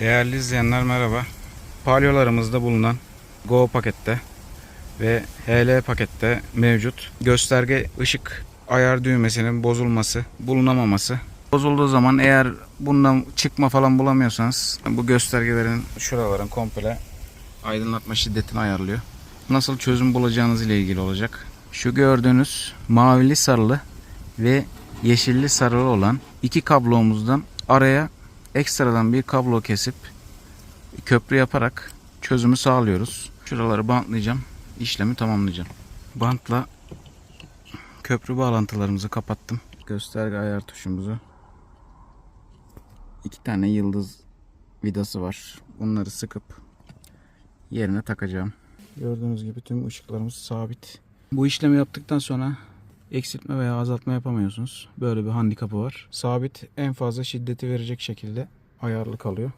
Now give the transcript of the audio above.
Değerli izleyenler merhaba. Palyolarımızda bulunan Go pakette ve HL pakette mevcut gösterge ışık ayar düğmesinin bozulması, bulunamaması. Bozulduğu zaman eğer bundan çıkma falan bulamıyorsanız bu göstergelerin şuraların komple aydınlatma şiddetini ayarlıyor. Nasıl çözüm bulacağınız ile ilgili olacak. Şu gördüğünüz mavili sarılı ve yeşilli sarılı olan iki kablomuzdan araya ekstradan bir kablo kesip köprü yaparak çözümü sağlıyoruz. Şuraları bantlayacağım. işlemi tamamlayacağım. Bantla köprü bağlantılarımızı kapattım. Gösterge ayar tuşumuzu. iki tane yıldız vidası var. Bunları sıkıp yerine takacağım. Gördüğünüz gibi tüm ışıklarımız sabit. Bu işlemi yaptıktan sonra eksiltme veya azaltma yapamıyorsunuz. Böyle bir handikapı var. Sabit en fazla şiddeti verecek şekilde ayarlı kalıyor.